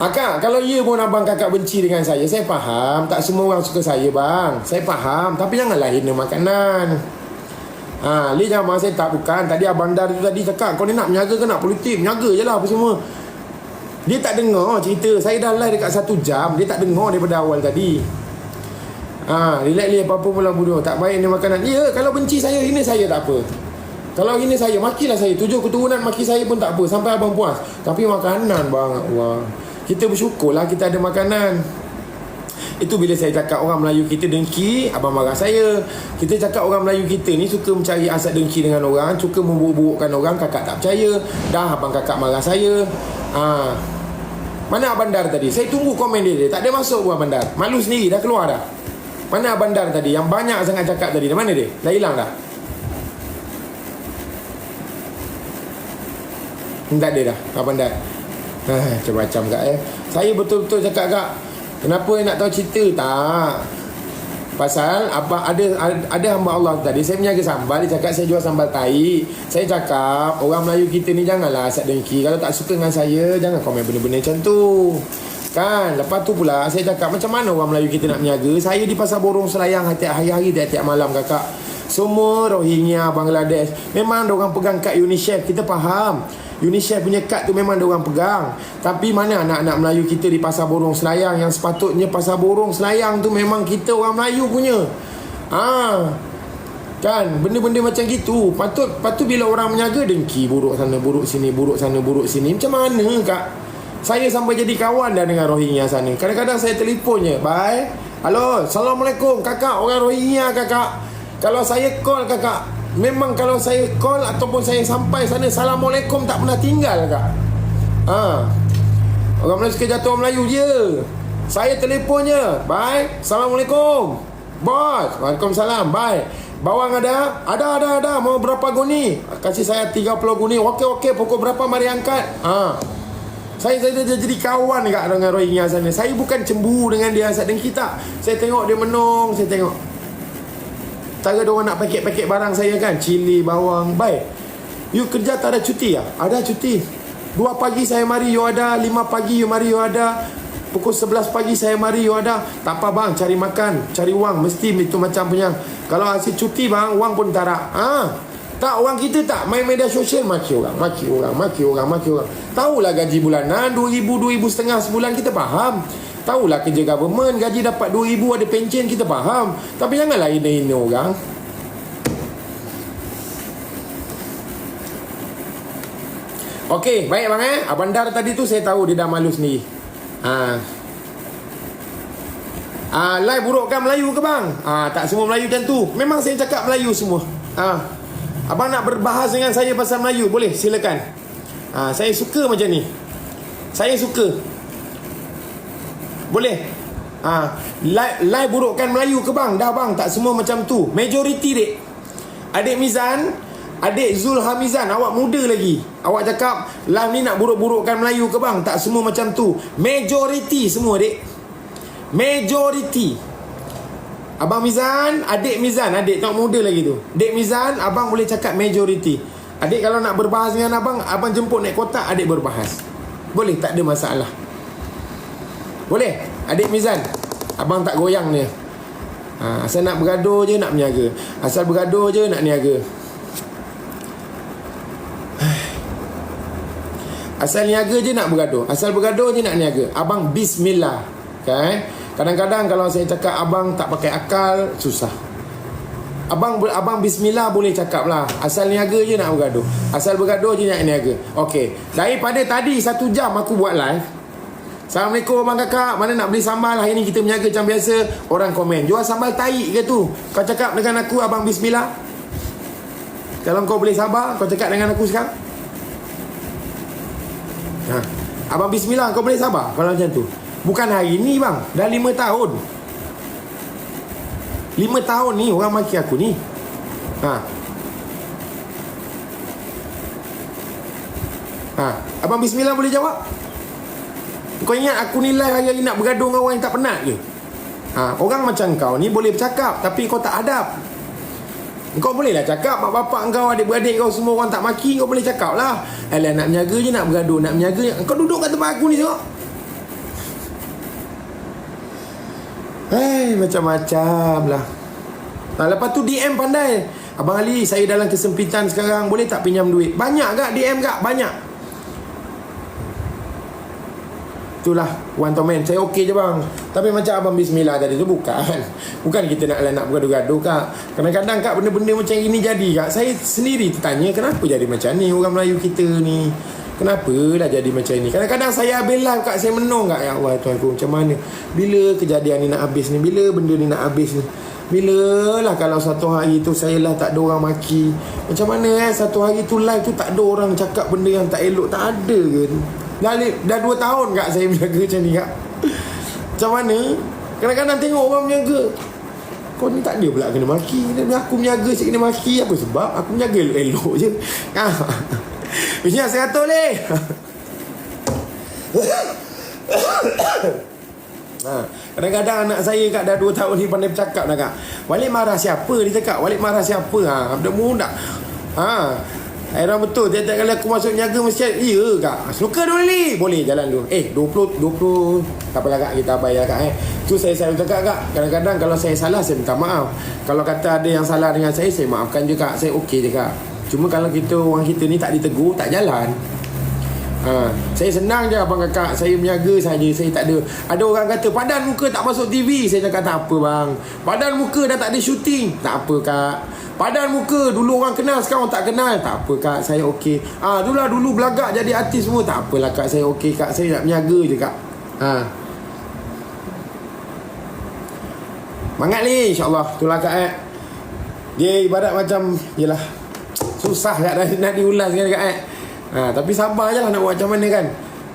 Akak, kalau ya pun abang kakak benci dengan saya, saya faham. Tak semua orang suka saya, bang. Saya faham. Tapi janganlah hina makanan. Ha, Li jangan marah saya tak bukan. Tadi abang Dar tu tadi cakap, kau ni nak menyaga ke nak politik? Menyaga je lah apa semua. Dia tak dengar cerita. Saya dah live dekat satu jam. Dia tak dengar daripada awal tadi. Ha, relax li apa-apa mula bodoh. Tak baik ni makanan. Ya, kalau benci saya, hina saya tak apa. Kalau hina saya, makilah saya. Tujuh keturunan maki saya pun tak apa. Sampai abang puas. Tapi makanan bang, Allah. Kita bersyukurlah kita ada makanan. Itu bila saya cakap orang Melayu kita dengki, abang marah saya. Kita cakap orang Melayu kita ni suka mencari asap dengki dengan orang, suka memburuk-burukkan orang, kakak tak percaya. Dah abang kakak marah saya. Ha. Mana Abang Dar tadi? Saya tunggu komen dia. Tak ada masuk pun Abang Dar. Malu sendiri dah keluar dah. Mana Abang Dar tadi? Yang banyak sangat cakap tadi. Di mana dia? Dah hilang dah. Tak ada dah Abang Dar Macam-macam kak eh. Saya betul-betul cakap kak Kenapa nak tahu cerita? Tak. Pasal apa ada ada hamba Allah tadi saya menjaga sambal dia cakap saya jual sambal tai. Saya cakap orang Melayu kita ni janganlah asat dengki. Kalau tak suka dengan saya jangan komen benda-benda macam tu. Kan? Lepas tu pula Saya cakap macam mana orang Melayu kita nak menjaga Saya di pasar borong selayang Tiap hari-hari Tiap-tiap malam kakak. Semua Rohingya Bangladesh. Memang orang pegang kad UNICEF Kita faham UNICEF punya kad tu memang orang pegang Tapi mana anak-anak Melayu kita Di pasar borong selayang Yang sepatutnya pasar borong selayang tu Memang kita orang Melayu punya Ah, Kan Benda-benda macam gitu Patut Patut bila orang menjaga Dengki buruk sana Buruk sini Buruk sana Buruk sini Macam mana kak saya sampai jadi kawan dah dengan Rohingya sana. Kadang-kadang saya telefonnya. Bye. Halo. Assalamualaikum. Kakak. Orang Rohingya kakak. Kalau saya call kakak. Memang kalau saya call ataupun saya sampai sana. Assalamualaikum tak pernah tinggal kak. Ha. Orang Melayu suka jatuh orang Melayu je. Saya telefonnya. Bye. Assalamualaikum. Bos. Waalaikumsalam. Bye. Bawang ada? Ada, ada, ada. Mau berapa guni? Kasih saya 30 guni. Okey, okey. Pukul berapa mari angkat? Ha. Saya saya dah jadi kawan dekat dengan Rohingya sana. Saya bukan cemburu dengan dia dan kita. Saya tengok dia menung, saya tengok. Cara dia orang nak paket-paket barang saya kan, cili, bawang, baik. You kerja tak ada cuti ya? Ada cuti. Dua pagi saya mari you ada, lima pagi you mari you ada. Pukul 11 pagi saya mari you ada. Tak apa bang, cari makan, cari wang, mesti itu macam punya. Kalau hasil cuti bang, wang pun tak ada. Ah, tak orang kita tak main media sosial maki orang, maki orang, maki orang, maki orang. Tahulah gaji bulanan 2000 2000 setengah sebulan kita faham. Tahulah kerja government gaji dapat 2000 ada pencen kita faham. Tapi janganlah hina-hina orang. Okey, baik bang eh. Abang Dar tadi tu saya tahu dia dah malu sendiri. Ha. Ah, live burukkan Melayu ke bang? Ah, tak semua Melayu macam tu. Memang saya cakap Melayu semua. Ah. Abang nak berbahas dengan saya pasal Melayu, boleh? Silakan. Ah, saya suka macam ni. Saya suka. Boleh? Ah, live, live burukkan Melayu ke bang? Dah bang, tak semua macam tu. Majoriti dek. Adik Mizan, adik Zul Hamizan, awak muda lagi. Awak cakap live ni nak buruk-burukkan Melayu ke bang? Tak semua macam tu. Majoriti semua dek. Majoriti. Abang Mizan, adik Mizan, adik tak muda lagi tu. Dek Mizan, abang boleh cakap majoriti. Adik kalau nak berbahas dengan abang, abang jemput naik kotak, adik berbahas. Boleh, tak ada masalah. Boleh? Adik Mizan, abang tak goyang dia. Ha, asal nak bergaduh je nak menyaga. Asal bergaduh je nak niaga. Asal niaga je nak bergaduh. Asal bergaduh je nak niaga. Abang bismillah. Okay? Kadang-kadang kalau saya cakap abang tak pakai akal, susah. Abang abang bismillah boleh cakap lah. Asal niaga je nak bergaduh. Asal bergaduh je nak niaga. Okey. Daripada tadi satu jam aku buat live. Assalamualaikum abang kakak. Mana nak beli sambal? Hari ni kita menyaga macam biasa. Orang komen. Jual sambal taik ke tu? Kau cakap dengan aku abang bismillah. Kalau kau boleh sabar, kau cakap dengan aku sekarang. Ha. Abang bismillah kau boleh sabar kalau macam tu. Bukan hari ni bang. Dah lima tahun. Lima tahun ni orang maki aku ni. Ha. Ha. Abang Bismillah boleh jawab? Kau ingat aku ni live hari-hari nak bergaduh dengan orang yang tak penat ke? Ha, orang macam kau ni boleh bercakap Tapi kau tak adab. Kau boleh lah cakap Mak bapak kau adik-beradik kau Semua orang tak maki Kau boleh cakap lah. Alah nak menyaga je nak bergaduh Nak menyaga Kau duduk kat tempat aku ni tengok Eh macam-macam lah. Nah, Lepas tu DM pandai. Abang Ali saya dalam kesempitan sekarang. Boleh tak pinjam duit? Banyak gak DM gak? Banyak. Itulah One to man Saya okey je bang. Tapi macam abang bismillah tadi tu Bukan. Bukan kita nak nak bergaduh-gaduh kak. Kadang-kadang kak benda-benda macam ini jadi kak. Saya sendiri tertanya Kenapa jadi macam ni Orang Melayu kita ni Kenapa lah jadi macam ni? Kadang-kadang saya habis live kak Saya menung kak Ya Allah Tuhan aku macam mana? Bila kejadian ni nak habis ni? Bila benda ni nak habis ni? Bila lah kalau satu hari tu Saya lah tak ada orang maki? Macam mana eh? Satu hari tu live tu Tak ada orang cakap benda yang tak elok Tak ada ke? Dah, dah dua tahun kak saya menjaga macam ni kak. Macam mana? Kadang-kadang tengok orang menjaga Kau ni tak ada pula kena maki. Aku menjaga saya kena maki. Apa sebab? Aku menjaga elok-elok je. Ha. Macam saya kata boleh ha. Kadang-kadang anak saya kak dah dua tahun ni pandai bercakap dah kak. Walik marah siapa dia cakap? Walik marah siapa? Ha. Budak muda Ha, Airan betul. Tiap-tiap kali aku masuk niaga Mesti Ya kak Snooker dulu ni. Boleh jalan dulu. Eh 20 20 Tak apalah kak Kita bayar kak eh. Tu saya selalu cakap kak. Kadang-kadang kalau saya salah Saya minta maaf. Kalau kata ada yang salah dengan saya Saya maafkan je kak. Saya okey je kak Cuma kalau kita Orang kita ni tak ditegur Tak jalan. Ha, saya senang je abang kakak Saya menjaga saja Saya tak ada. Ada orang kata Padan muka tak masuk TV Saya cakap tak apa bang. Padan muka dah tak ada syuting Tak apa kak. Padan muka Dulu orang kenal Sekarang tak kenal. Tak apa kak Saya okey. Ah, ha, Dulu lah dulu belagak Jadi artis semua. Tak apalah kak Saya okey kak. Saya nak menjaga je kak. Ha. Mangat ni InsyaAllah. Itulah kak eh. Dia ibarat macam Yelah Susah kak nak, nak diulas kan kak eh. Ha, Tapi sabar je lah Nak buat macam mana kan.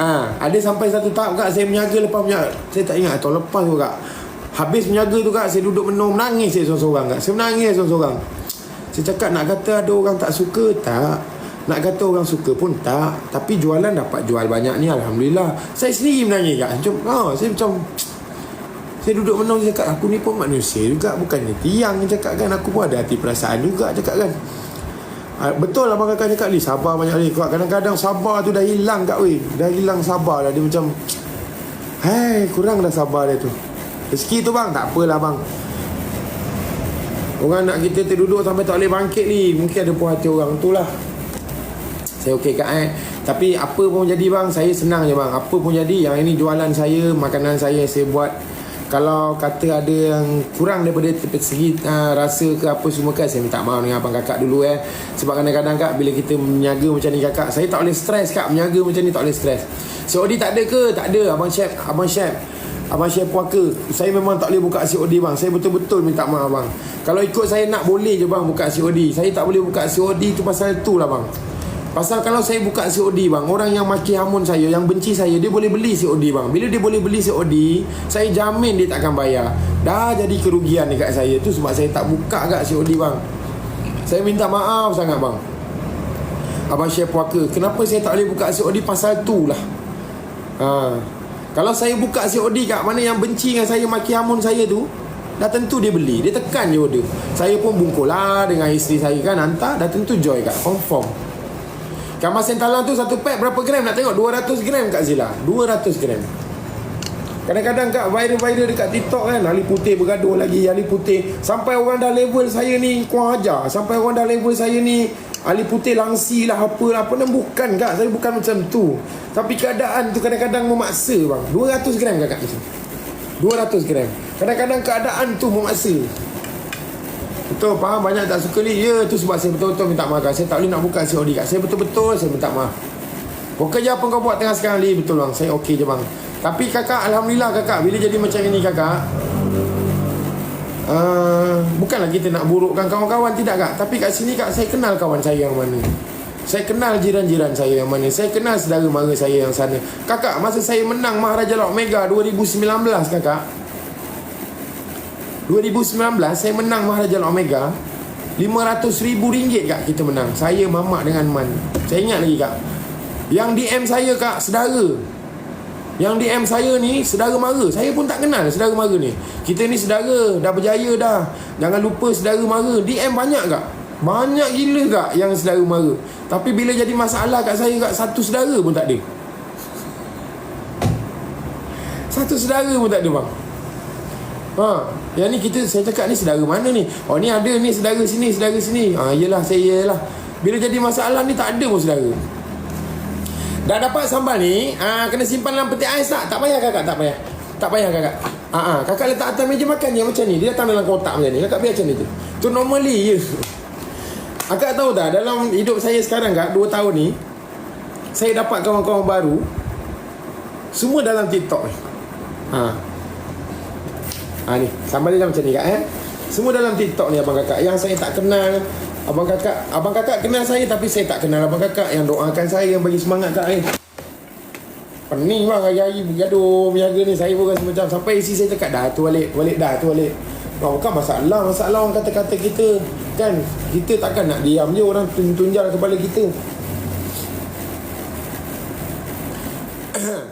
Ha, Ada sampai satu tahap kak Saya menjaga lepas menjaga Saya tak ingat Tahun lepas tu kak. Habis menjaga tu kak Saya duduk menung Menangis saya seorang-seorang kak. Saya menangis seorang-seorang. Saya cakap nak kata ada orang tak suka? Tak. Nak kata orang suka pun tak. Tapi jualan dapat jual banyak ni Alhamdulillah. Saya sendiri menangis kat macam, ha, Saya macam Saya duduk menang Saya cakap aku ni pun manusia juga Bukannya tiang cakap kan. Aku pun ada hati perasaan juga cakap kan ha, Betul lah abang kakak cakap ni Sabar banyak ni Kadang-kadang sabar tu dah hilang kat weh Dah hilang sabar dah Dia macam Hei kurang dah sabar dia tu. Rezeki tu bang. Tak apalah bang. Orang nak kita terduduk sampai tak boleh bangkit ni Mungkin ada puas hati orang. Tu lah. Saya okey kat eh. Tapi apa pun jadi bang Saya senang je bang. Apa pun jadi Yang ini jualan saya Makanan saya saya buat Kalau kata ada yang kurang daripada segi uh, rasa ke apa semua kan Saya minta maaf dengan abang kakak dulu eh. Sebab kadang-kadang kak Bila kita menyaga macam ni kakak Saya tak boleh stres kak. Menyaga macam ni tak boleh stres COD tak ada ke? Tak ada. Abang chef Abang chef. Abang Syed Puaka. Saya memang tak boleh buka COD bang. Saya betul-betul minta maaf bang. Kalau ikut saya nak boleh je bang buka COD Saya tak boleh buka COD tu pasal tu lah bang Pasal kalau saya buka COD bang Orang yang maki hamun saya Yang benci saya Dia boleh beli COD bang. Bila dia boleh beli COD Saya jamin dia takkan bayar. Dah jadi kerugian dekat saya Tu sebab saya tak buka kat COD bang. Saya minta maaf sangat bang. Abang Syed Puaka Kenapa saya tak boleh buka COD pasal tu lah. Haa kalau saya buka COD kat mana yang benci dengan saya maki hamun saya tu Dah tentu dia beli. Dia tekan je order. Saya pun bungkul lah dengan isteri saya kan Hantar. Dah tentu joy kat Confirm Kamar sentalang tu satu pack berapa gram nak tengok? 200 gram kat Zila. 200 gram. Kadang-kadang kat viral-viral dekat TikTok kan Ali Putih bergaduh lagi Ali Putih. Sampai orang dah level saya ni Kurang ajar. Sampai orang dah level saya ni Ali putih langsi lah apa lah apa bukan kak. Saya bukan macam tu. Tapi keadaan tu kadang-kadang memaksa bang. 200 gram kakak macam 200 gram. Kadang-kadang keadaan tu memaksa betul faham? Banyak tak suka ni. Ya tu sebab saya betul-betul minta maaf kak. saya. Tak boleh nak buka COD kak saya. Betul-betul saya minta maaf. Pekerja apa kau buat tengah sekarang ni. Betul bang? Saya okey je bang. Tapi kakak Alhamdulillah kakak bila jadi macam ini kakak? Uh, bukanlah kita nak burukkan kawan-kawan. Tidak kak. Tapi kat sini kak saya kenal kawan saya yang mana. Saya kenal jiran-jiran saya yang mana. Saya kenal saudara mara saya yang sana. Kakak masa saya menang Maharaja Lok Mega 2019 kakak 2019 saya menang Maharaja Lok Mega 500 ribu ringgit kak kita menang. Saya mamak dengan man. Saya ingat lagi kak. Yang DM saya kak saudara yang DM saya ni Sedara mara. Saya pun tak kenal Sedara mara ni. Kita ni sedara Dah berjaya dah. Jangan lupa sedara mara. DM banyak tak? Banyak gila tak Yang sedara mara. Tapi bila jadi masalah kat saya kat Satu sedara pun tak ada. Satu sedara pun tak ada bang Ha, yang ni kita saya cakap ni saudara mana ni? Oh ni ada ni saudara sini, saudara sini. Ha, iyalah saya iyalah. Bila jadi masalah ni tak ada pun saudara. Dah dapat sambal ni, ha, kena simpan dalam peti ais tak? Tak payah kakak, tak payah. Tak payah kakak. Ha, ha, kakak letak atas meja makan je macam ni. Dia datang dalam kotak macam ni. Kakak biar macam ni tu. Tu normally je. Kakak tahu tak dalam hidup saya sekarang kak 2 tahun ni saya dapat kawan-kawan baru semua dalam TikTok ni. Ha. Ha ni, sambal dia macam ni kak eh. Semua dalam TikTok ni abang kakak yang saya tak kenal. Abang kakak, abang kakak kenal saya tapi saya tak kenal abang kakak yang doakan saya yang bagi semangat kat saya. Pening bang hari-hari bergaduh berjaga ni Saya pun rasa macam Sampai isi saya cakap Dah tu balik balik dah tu balik Oh, bukan masalah Masalah orang kata-kata kita Kan Kita takkan nak diam je Orang tun- tunjal kepala kita